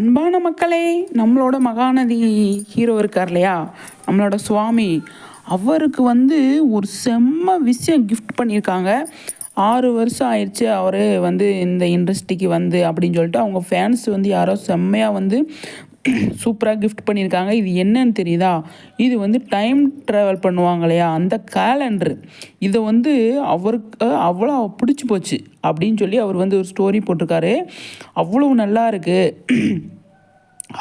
அன்பான மக்களே நம்மளோட மகாநதி ஹீரோ இருக்கார் இல்லையா? நம்மளோட சுவாமி. அவருக்கு வந்து ஒரு செம்ம விஷயம் கிஃப்ட் பண்ணியிருக்காங்க. ஆறு வருஷம் ஆயிடுச்சு அவர் வந்து இந்த இண்டஸ்ட்ரிக்கு வந்து அப்படின்னு சொல்லிட்டு அவங்க ஃபேன்ஸ் வந்து யாரோ செம்மையாக வந்து சூப்பராக கிஃப்ட் பண்ணியிருக்காங்க. இது என்னன்னு தெரியுதா? இது வந்து டைம் ட்ராவல் பண்ணுவாங்க இல்லையா அந்த கேலண்டரு இதை வந்து அவருக்கு அவ்வளோ பிடிச்சி போச்சு அப்படின்னு சொல்லி அவர் வந்து ஒரு ஸ்டோரி போட்டிருக்காரு. அவ்வளோ நல்லா இருக்குது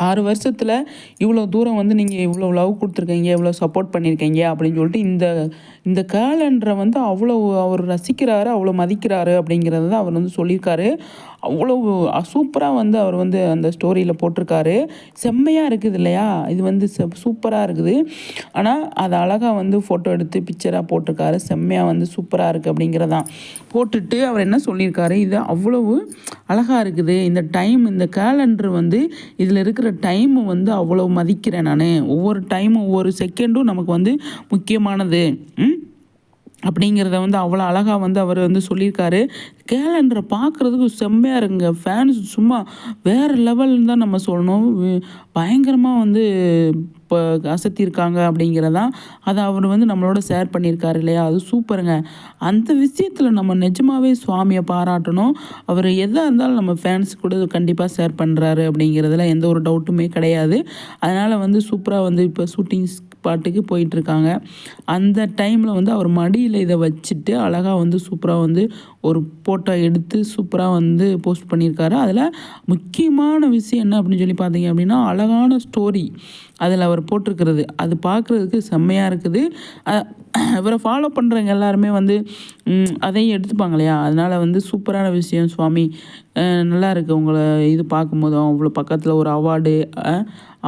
ஆறு வருஷத்தில் இவ்வளோ தூரம் வந்து நீங்கள் இவ்வளோ லவ் கொடுத்துருக்கீங்க இவ்வளோ சப்போர்ட் பண்ணியிருக்கீங்க அப்படின்னு சொல்லிட்டு இந்த இந்த கேலண்டரை வந்து அவ்வளோ அவர் ரசிக்கிறாரு அவ்வளோ மதிக்கிறாரு அப்படிங்கிறத தான் அவர் வந்து சொல்லியிருக்காரு. அவ்வளோ சூப்பராக வந்து அவர் வந்து அந்த ஸ்டோரியில் போட்டிருக்காரு. செம்மையாக இருக்குது இல்லையா? இது வந்து சூப்பராக இருக்குது. ஆனால் அதை அழகாக வந்து ஃபோட்டோ எடுத்து பிக்சராக போட்டிருக்காரு. செம்மையாக வந்து சூப்பராக இருக்குது அப்படிங்கிறதான். போட்டுட்டு அவர் என்ன சொல்லியிருக்காரு? இது அவ்வளவு அழகாக இருக்குது. இந்த டைம் இந்த கேலண்டர் வந்து இதில் இருக்கிற டைமு வந்து அவ்வளோ மதிக்கிறேன் நான். ஒவ்வொரு டைமும் ஒவ்வொரு செகண்டும் நமக்கு வந்து முக்கியமானது. அப்படிங்கிறத வந்து அவ்வளோ அழகாக வந்து அவர் வந்து சொல்லியிருக்காரு. கேலண்டரை பார்க்குறதுக்கு செம்மையாக இருங்க ஃபேன்ஸ் சும்மா வேறு லெவல்னு தான் நம்ம சொல்லணும். பயங்கரமாக வந்து இப்போ அசத்தியிருக்காங்க அப்படிங்கிறதான் அதை அவர் வந்து நம்மளோட ஷேர் பண்ணியிருக்காரு இல்லையா? அது சூப்பருங்க. அந்த விஷயத்தில் நம்ம நிஜமாகவே சுவாமியை பாராட்டணும். அவர் எதாக இருந்தாலும் நம்ம ஃபேன்ஸ் கூட கண்டிப்பாக ஷேர் பண்ணுறாரு அப்படிங்கிறதுல எந்த ஒரு டவுட்டுமே கிடையாது. அதனால் வந்து சூப்பராக வந்து இப்போ ஷூட்டிங்ஸ் பாட்டுக்கு போயிட்டுருக்காங்க. அந்த டைமில் வந்து அவர் மடியில் இதை வச்சுட்டு அழகாக வந்து சூப்பராக வந்து ஒரு ஃபோட்டோ எடுத்து சூப்பராக வந்து போஸ்ட் பண்ணியிருக்காரு. அதில் முக்கியமான விஷயம் என்ன அப்படின்னு சொல்லி பார்த்தீங்க அப்படின்னா அழகான ஸ்டோரி அதில் அவர் அவர் போட்டிருக்கிறது. அது பார்க்குறதுக்கு செம்மையாக இருக்குது. இவரை ஃபாலோ பண்ணுறவங்க எல்லாருமே வந்து அதையும் எடுத்துப்பாங்க இல்லையா? அதனால் வந்து சூப்பரான விஷயம் சுவாமி. நல்லா இருக்குது உங்களை இது பார்க்கும்போதும் அவ்வளோ பக்கத்தில் ஒரு அவார்டு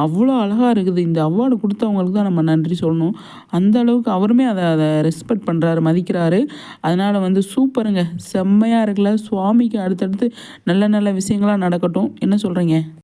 அவ்வளோ அழகாக இருக்குது. இந்த அவார்டு கொடுத்தவங்களுக்கு தான் நம்ம நன்றி சொல்லணும். அந்த அளவுக்கு அவருமே அதை அதை ரெஸ்பெக்ட் பண்ணுறாரு மதிக்கிறாரு. அதனால் வந்து சூப்பருங்க. செம்மையாக இருக்குல்ல. சுவாமிக்கு அடுத்தடுத்து நல்ல நல்ல விஷயங்களாக நடக்கட்டும். என்ன சொல்கிறீங்க